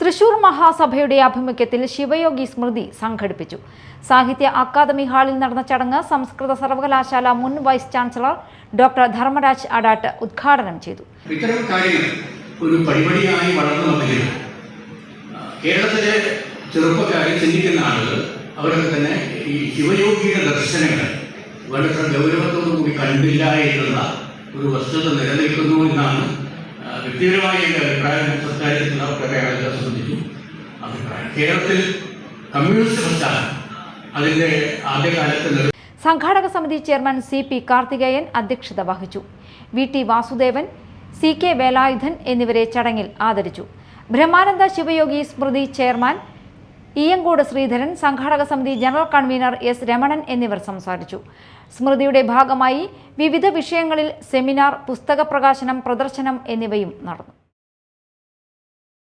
തൃശൂർ മഹാസഭയുടെ ആഭിമുഖ്യത്തിൽ ശിവയോഗി സ്മൃതി സംഘടിപ്പിച്ചു. സാഹിത്യ അക്കാദമി ഹാളിൽ നടന്ന ചടങ്ങ് സംസ്കൃത സർവകലാശാല മുൻ vice chancellor doctor Dharmaraj Adat ഉദ്ഘാടനം ചെയ്തു. ഇത്തരം കാര്യങ്ങൾ ഒരു പടിപടിയായി വളർന്നു വന്നിരുന്നു കേരളത്തിലെ ചെറുപ്പക്കാരെ ചിന്തിക്കുന്ന ആളുകൾ അവരൊക്കെ തന്നെ ഈ ശിവയോഗിയുടെ ദർശനങ്ങൾ വളരെ ഗൗരവത്തോടു കൂടി കണ്ടില്ല എന്നുള്ള ഒരു വസ്തുത നിലനിൽക്കുന്നു എന്നാണ് വ്യക്തിപരമായ എന്റെ അഭിപ്രായം. സംസ്കാരത്തിലുള്ള ആളുകളെ അഭിപ്രായം കേരളത്തിൽ കമ്മ്യൂണിസ്റ്റ് പ്രസ്ഥാനം അതിന്റെ ആദ്യകാലത്ത് സംഘാടക സമിതി ചെയർമാൻ സി പി കാർത്തികേയൻ അധ്യക്ഷത വഹിച്ചു. V T Vasudevan C K Velayudhan എന്നിവരെ ചടങ്ങിൽ ആദരിച്ചു. ബ്രഹ്മാനന്ദ ശിവയോഗി സ്മൃതി ചെയർമാൻ ഇയങ്കോട് ശ്രീധരൻ സംഘാടക സമിതി ജനറൽ കൺവീനർ എസ് രമണൻ എന്നിവർ സംസാരിച്ചു. സ്മൃതിയുടെ ഭാഗമായി വിവിധ വിഷയങ്ങളിൽ സെമിനാർ പുസ്തക പ്രകാശനം പ്രദർശനം എന്നിവയും നടന്നു.